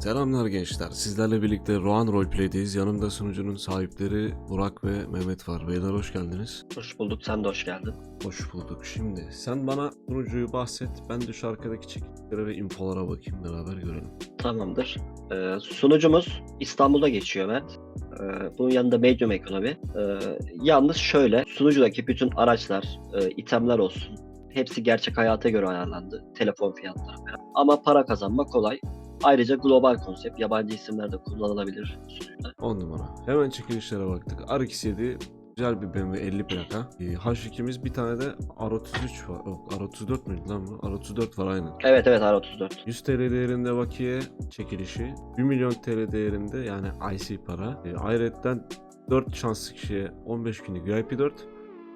Selamlar gençler. Sizlerle birlikte Rohan Roleplay'deyiz. Yanımda sunucunun sahipleri Burak ve Mehmet var. Beyler hoş geldiniz. Hoş bulduk. Sen de hoş geldin. Hoş bulduk. Şimdi sen bana sunucuyu bahset. Ben de şu arkadaki çekitlere ve infolara bakayım. Beraber görelim. Tamamdır. Ee, sunucumuz İstanbul'da geçiyor Mert. Ee, bunun yanında Medium ekonomi. Ee, yalnız şöyle, sunucudaki bütün araçlar, e, itemler olsun. Hepsi gerçek hayata göre ayarlandı. Telefon fiyatları falan. Ama para kazanma kolay. Ayrıca global konsept, yabancı isimler de kullanılabilir sunucuda. 10 numara. Hemen çekilişlere baktık. RX-7 güzel bir BMW 50 plaka. Ee, H2'miz bir tane de R33 var. Yok R34 müydü lan bu? R34 var aynen. Evet evet R34. 100 TL değerinde bakiye çekilişi, 1 milyon TL değerinde yani IC para. E, ayrıca 4 şanslı kişiye 15 günlük VIP 4.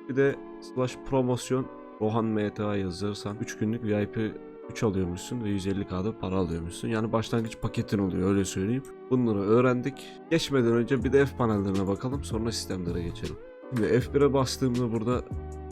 Bir de slash promosyon Rohan MTA yazırsan 3 günlük VIP 3 alıyormuşsun ve 150k'da para alıyormuşsun. Yani başlangıç paketin oluyor öyle söyleyeyim. Bunları öğrendik. Geçmeden önce bir de F panellerine bakalım sonra sistemlere geçelim. Şimdi F1'e bastığımda burada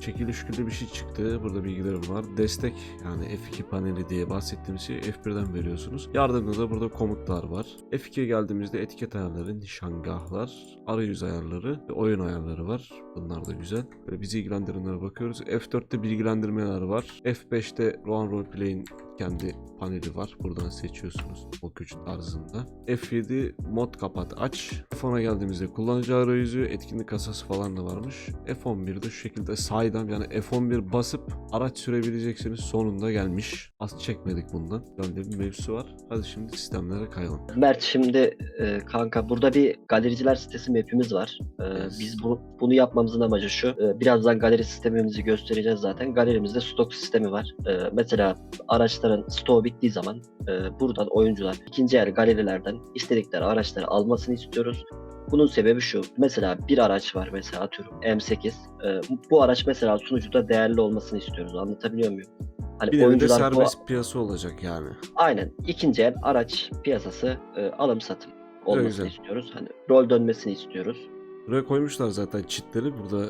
çekiliş gibi bir şey çıktı. Burada bilgilerim var. Destek yani F2 paneli diye bahsettiğimiz şeyi F1'den veriyorsunuz. Yardımda da burada komutlar var. F2'ye geldiğimizde etiket ayarları, nişangahlar, arayüz ayarları ve oyun ayarları var. Bunlar da güzel. Böyle bizi ilgilendirenlere bakıyoruz. F4'te bilgilendirmeler var. F5'te Rohan Roleplay'in kendi paneli var. Buradan seçiyorsunuz o güç tarzında. F7 mod kapat aç. F10'a geldiğimizde kullanıcı arayüzü, etkinlik kasası falan da varmış. F11'de şu şekilde saydam yani F11 basıp araç sürebileceksiniz sonunda gelmiş. Az çekmedik bundan. Böyle bir mevzusu var. Hadi şimdi sistemlere kayalım. Mert şimdi e, kanka burada bir galericiler sitesi map'imiz var. E, Evet. Biz bu, bunu yapmamızın amacı şu. e, birazdan galeri sistemimizi göstereceğiz zaten. Galerimizde stok sistemi var. E, mesela araçların stoğu bittiği zaman e, buradan oyuncular ikinci el galerilerden istedikleri araçları almasını istiyoruz. Bunun sebebi şu. Mesela bir araç var mesela atıyorum M8. E, bu araç mesela sunucuda değerli olmasını istiyoruz. Anlatabiliyor muyum? Hani Bir de, oyuncular bu serbest piyasa olacak yani. Aynen. ikinci el araç piyasası e, alım satım olmasını istiyoruz. Hani rol dönmesini istiyoruz. Buraya koymuşlar zaten çitleri. Burada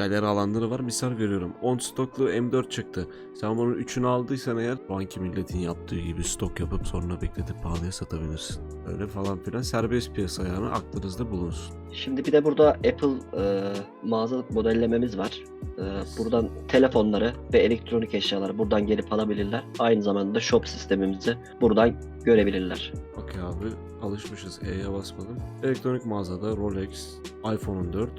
galeri alanları var. Misal veriyorum. 10 stoklu M4 çıktı. Sen bunun 3'ünü aldıysan eğer şu anki milletin yaptığı gibi stok yapıp sonra bekletip pahalıya satabilirsin. Öyle falan filan. Serbest piyasa yani aklınızda bulunsun. Şimdi bir de burada Apple e, mağaza modellememiz var. E, buradan telefonları ve elektronik eşyaları buradan gelip alabilirler. Aynı zamanda da shop sistemimizi buradan görebilirler. Okey abi alışmışız. E'ye basmadım. Elektronik mağazada Rolex, iPhone 14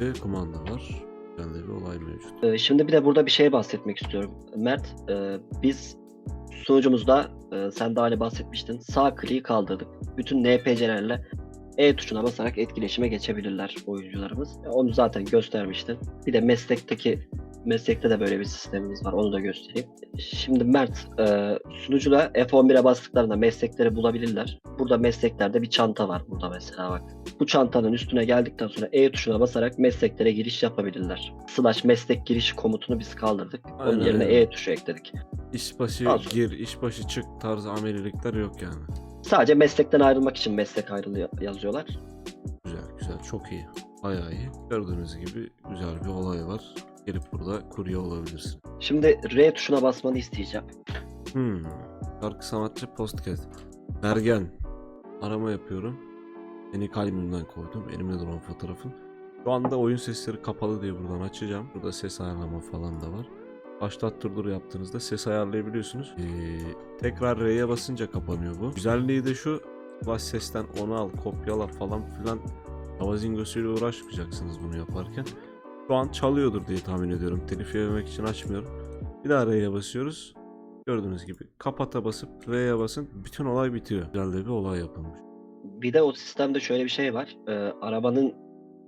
ve kumanda var. Bende bir olay mevcut. E, şimdi bir de burada bir şey bahsetmek istiyorum. Mert, e, biz sunucumuzda e, sen daha hani bahsetmiştin. Sağ kliği kaldırdık. Bütün NPC'lerle E tuşuna basarak etkileşime geçebilirler oyuncularımız. E, Onu zaten göstermiştin. Bir de meslekteki meslekte de böyle bir sistemimiz var. Onu da göstereyim. Şimdi Mert, e, sunucuda F11'e bastıklarında meslekleri bulabilirler. Burada mesleklerde bir çanta var burada mesela bak. Bu çantanın üstüne geldikten sonra E tuşuna basarak mesleklere giriş yapabilirler. Slash meslek girişi komutunu biz kaldırdık. Onun Aynen, yerine aynen. E tuşu ekledik. İşbaşı Az. gir, işbaşı çık tarzı amelilikler yok yani. Sadece meslekten ayrılmak için meslek ayrılığı yazıyorlar. Güzel güzel çok iyi. Bayağı iyi. Gördüğünüz gibi güzel bir olay var. Gelip burada kurye olabilirsin. Şimdi R tuşuna basmanı isteyeceğim. Hmm. Şarkı sanatçı podcast. Bergen. Arama yapıyorum. Beni kalbimden koydum. Elimde duran fotoğrafın. Şu anda oyun sesleri kapalı diye buradan açacağım. Burada ses ayarlama falan da var. Başlat durdur yaptığınızda ses ayarlayabiliyorsunuz. Ee, tekrar R'ye basınca kapanıyor bu. Güzelliği de şu. Baş sesten onu al, kopyala falan filan. Avazingosuyla uğraşmayacaksınız bunu yaparken. Şu an çalıyordur diye tahmin ediyorum. Telif yememek için açmıyorum. Bir daha R'ye basıyoruz. Gördüğünüz gibi kapata basıp R'ye basın bütün olay bitiyor. Güzel bir olay yapılmış. Bir de o sistemde şöyle bir şey var. Ee, arabanın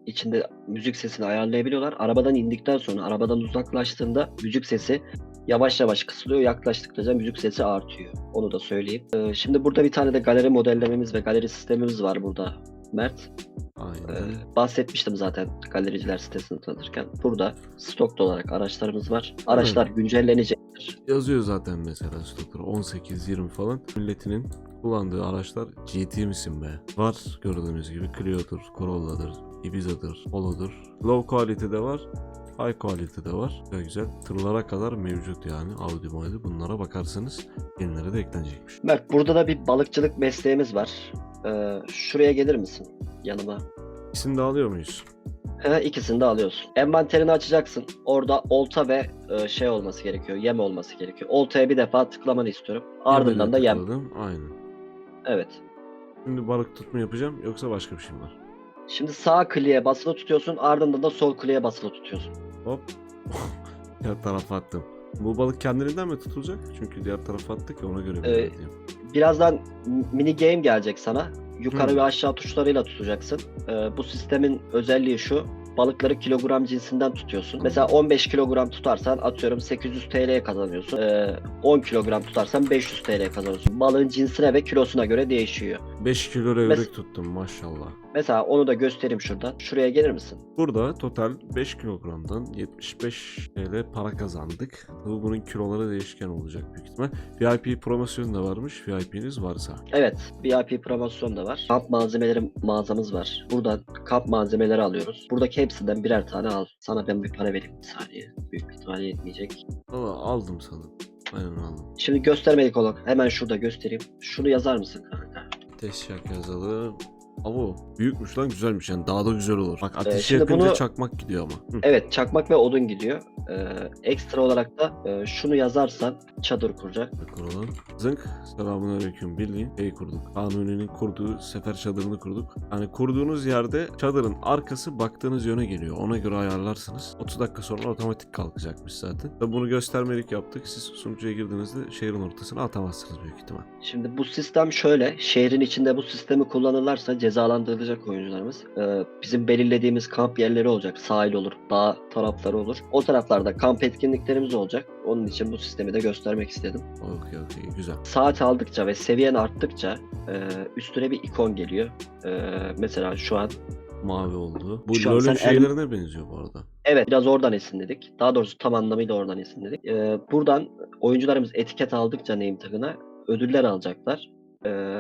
içinde müzik sesini ayarlayabiliyorlar. Arabadan indikten sonra arabadan uzaklaştığında müzik sesi yavaş yavaş kısılıyor. Yaklaştıkça müzik sesi artıyor. Onu da söyleyeyim. Ee, şimdi burada bir tane de galeri modellememiz ve galeri sistemimiz var burada. Mert. Ee, Aynen. bahsetmiştim zaten galericiler sitesini tanıtırken. Burada stokta olarak araçlarımız var. Araçlar güncellenecektir. Yazıyor zaten mesela stokları 18-20 falan. Milletinin kullandığı araçlar GT misin be? Var gördüğünüz gibi Clio'dur, Corolla'dır, Ibiza'dır, Polo'dur. Low quality de var. High quality de var. Güzel güzel. Tırlara kadar mevcut yani. Audi Audi. Bunlara bakarsanız yenilere de eklenecekmiş. Mert burada da bir balıkçılık mesleğimiz var. Ee, şuraya gelir misin yanıma? İsim de alıyor muyuz? He, ikisini de alıyorsun. Envanterini açacaksın. Orada olta ve e, şey olması gerekiyor. Yem olması gerekiyor. Oltaya bir defa tıklamanı istiyorum. Ardından da yem. tıkladım. Aynen. Evet. Şimdi balık tutma yapacağım yoksa başka bir şey mi var? Şimdi sağ kliğe basılı tutuyorsun. Ardından da sol kliğe basılı tutuyorsun. Hop. diğer tarafa attım. Bu balık kendiliğinden mi tutulacak? Çünkü diğer tarafa attık ya ona göre bir Ee. Birazdan mini game gelecek sana. Yukarı Hı. ve aşağı tuşlarıyla tutacaksın. Ee, bu sistemin özelliği şu. Balıkları kilogram cinsinden tutuyorsun. Mesela 15 kilogram tutarsan atıyorum 800 TL'ye kazanıyorsun. Ee, 10 kilogram tutarsan 500 TL'ye kazanıyorsun. Balığın cinsine ve kilosuna göre değişiyor. 5 kilo levrek tuttum maşallah. Mesela onu da göstereyim şuradan. Şuraya gelir misin? Burada total 5 kilogramdan 75 TL para kazandık. Tabii bunun kiloları değişken olacak büyük ihtimal. VIP promosyonu da varmış. VIP'niz varsa. Evet, VIP promosyon da var. Kamp malzemeleri mağazamız var. Buradan kamp malzemeleri alıyoruz. Buradaki hepsinden birer tane al. Sana ben bir para vereyim bir saniye. Büyük bir ihtimalle yetmeyecek. Ama aldım sanırım. Aynen aldım. Şimdi göstermedik olarak hemen şurada göstereyim. Şunu yazar mısın kanka? Teşyak yazalım. Abo büyükmüş lan güzelmiş yani daha da güzel olur. Bak ateşi Ee, şimdi yakınca bunu- çakmak gidiyor ama. Hı. Evet, çakmak ve odun gidiyor. Ee, ekstra olarak da e, şunu yazarsan çadır kuracak. kuralım. Zınk. Selamünaleyküm. Bildiğin şey kurduk. Kanuni'nin kurduğu sefer çadırını kurduk. Yani kurduğunuz yerde çadırın arkası baktığınız yöne geliyor. Ona göre ayarlarsınız. 30 dakika sonra otomatik kalkacakmış zaten. Ve bunu göstermelik yaptık. Siz sunucuya girdiğinizde şehrin ortasına atamazsınız büyük ihtimal. Şimdi bu sistem şöyle. Şehrin içinde bu sistemi kullanırlarsa cezalandırılacak oyuncularımız. Ee, bizim belirlediğimiz kamp yerleri olacak. Sahil olur, dağ tarafları olur. O taraflarda kamp etkinliklerimiz olacak. Onun için bu sistemi de göstermek istedim. Okey okey güzel. Saat aldıkça ve seviyen arttıkça e, üstüne bir ikon geliyor. E, mesela şu an Mavi oldu. Bu Şu an LoL'ün sen şeylerine benziyor bu arada. Evet biraz oradan esinledik. Daha doğrusu tam anlamıyla oradan esinledik. Ee, buradan oyuncularımız etiket aldıkça name tagına ödüller alacaklar. Ee,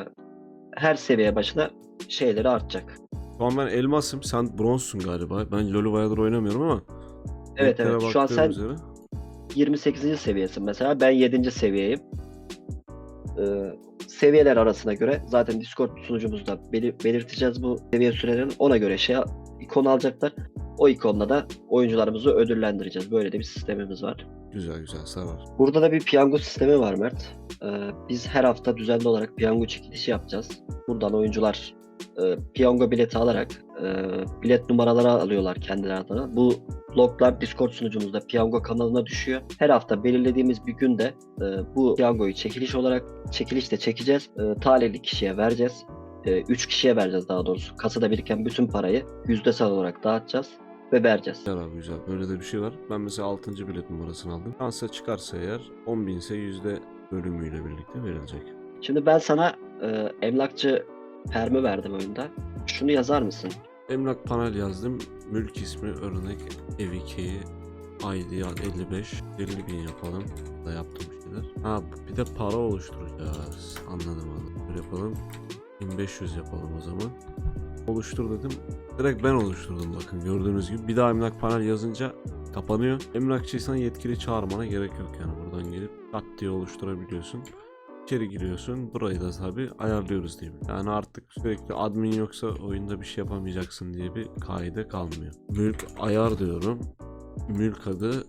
her seviye başına şeyleri artacak. Şu an ben elmasım. Sen bronzsun galiba. Ben LoL'ü bayağıdır oynamıyorum ama. Evet evet şu an sen üzere. 28. seviyesin mesela ben 7. seviyeyim. Ee, seviyeler arasına göre zaten Discord sunucumuzda belir- belirteceğiz bu seviye sürelerini ona göre şey ikon alacaklar. O ikonla da oyuncularımızı ödüllendireceğiz. Böyle de bir sistemimiz var. Güzel güzel sarar. Burada da bir piyango sistemi var Mert. Ee, biz her hafta düzenli olarak piyango çekilişi yapacağız. Buradan oyuncular e, piyango bileti alarak e, bilet numaraları alıyorlar kendileri adına. Bu loglar Discord sunucumuzda piyango kanalına düşüyor. Her hafta belirlediğimiz bir günde e, bu piyangoyu çekiliş olarak çekilişte çekeceğiz. E, talihli kişiye vereceğiz. 3 kişiye vereceğiz daha doğrusu. Kasada biriken bütün parayı yüzdesel olarak dağıtacağız ve vereceğiz. Güzel abi güzel. Böyle de bir şey var. Ben mesela 6. bilet numarasını aldım. Şansa çıkarsa eğer 10 binse yüzde bölümüyle birlikte verilecek. Şimdi ben sana e, emlakçı permi verdim oyunda. Şunu yazar mısın? Emlak panel yazdım. Mülk ismi örnek ev 2 ID ad 55 50 bin yapalım. Da yaptım şeyler. Ha bir de para oluşturacağız. Anladım anladım. Böyle yapalım. 1500 yapalım o zaman. Oluştur dedim. Direkt ben oluşturdum bakın gördüğünüz gibi. Bir daha emlak panel yazınca kapanıyor. Emlakçıysan yetkili çağırmana gerek yok yani buradan gelip kat diye oluşturabiliyorsun. İçeri giriyorsun. Burayı da tabi ayarlıyoruz diyeyim. Yani artık sürekli admin yoksa oyunda bir şey yapamayacaksın diye bir kaide kalmıyor. Mülk ayar diyorum. Mülk adı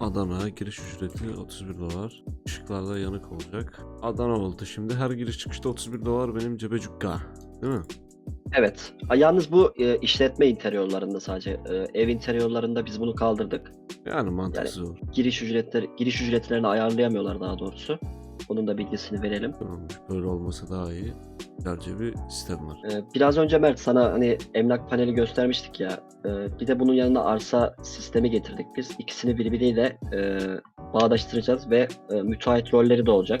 Adana giriş ücreti 31 dolar. Işıklarda yanık olacak. Adana oldu şimdi. Her giriş çıkışta 31 dolar benim cebe cukka. Değil mi? Evet. Yalnız bu e, işletme interiorlarında sadece. E, ev interiorlarında biz bunu kaldırdık. Yani mantıksız olur. Giriş ücretleri giriş ücretlerini ayarlayamıyorlar daha doğrusu. Onun da bilgisini verelim. Böyle olması daha iyi. Güzelce bir sistem var. E, biraz önce Mert sana hani emlak paneli göstermiştik ya. E, bir de bunun yanına arsa sistemi getirdik biz. İkisini birbiriyle e, bağdaştıracağız ve e, müteahhit rolleri de olacak.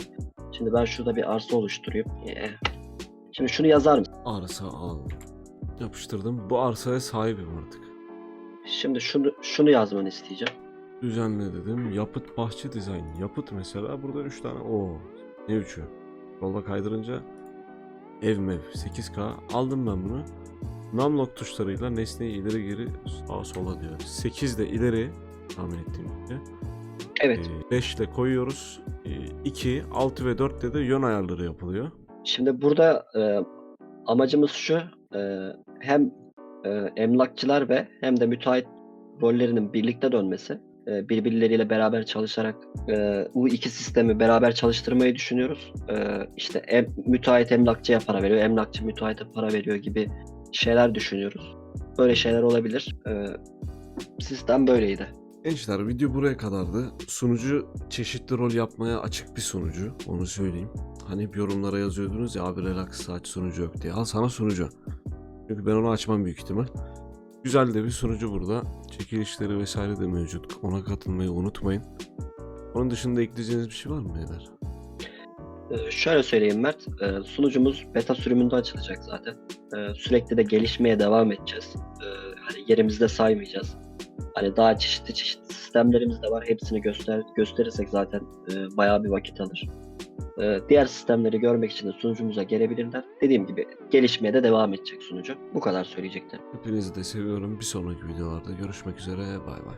Şimdi ben şurada bir arsa oluşturayım. Yeah. Şimdi şunu yazar mısın? Arsa al. Yapıştırdım. Bu arsaya sahibim artık. Şimdi şunu şunu yazmanı isteyeceğim. Düzenle dedim. Yapıt bahçe dizayn. Yapıt mesela burada 3 tane. Oo. Ne üçü? Solda kaydırınca ev mev 8K aldım ben bunu. Numlock tuşlarıyla nesneyi ileri geri sağa sola diyor. 8 de ileri tahmin ettiğim gibi. Evet. 5 ile koyuyoruz. 2, 6 ve 4'te de yön ayarları yapılıyor. Şimdi burada e, amacımız şu. e, hem e, emlakçılar ve hem de müteahhit rollerinin birlikte dönmesi. E, birbirleriyle beraber çalışarak e, bu iki sistemi beraber çalıştırmayı düşünüyoruz. E, işte müteahhit emlakçıya para veriyor, emlakçı müteahhite para veriyor gibi şeyler düşünüyoruz. Böyle şeyler olabilir. E, sistem böyleydi. Gençler video buraya kadardı. Sunucu çeşitli rol yapmaya açık bir sunucu. Onu söyleyeyim. Hani hep yorumlara yazıyordunuz ya abi relax aç sunucu yok diye. Al sana sunucu. Çünkü ben onu açmam büyük ihtimal. Güzel de bir sunucu burada. Çekilişleri vesaire de mevcut. Ona katılmayı unutmayın. Onun dışında ekleyeceğiniz bir şey var mı Eder? Ee, Şöyle söyleyeyim Mert, e, sunucumuz beta sürümünde açılacak zaten. E, Sürekli de gelişmeye devam edeceğiz. E, Hani yerimizde saymayacağız. Hani daha çeşitli çeşitli sistemlerimiz de var. Hepsini göster gösterirsek zaten e, bayağı bir vakit alır. E, Diğer sistemleri görmek için de sunucumuza gelebilirler. Dediğim gibi gelişmeye de devam edecek sunucu. Bu kadar söyleyecektim. Hepinizi de seviyorum. Bir sonraki videolarda görüşmek üzere. Bay bay.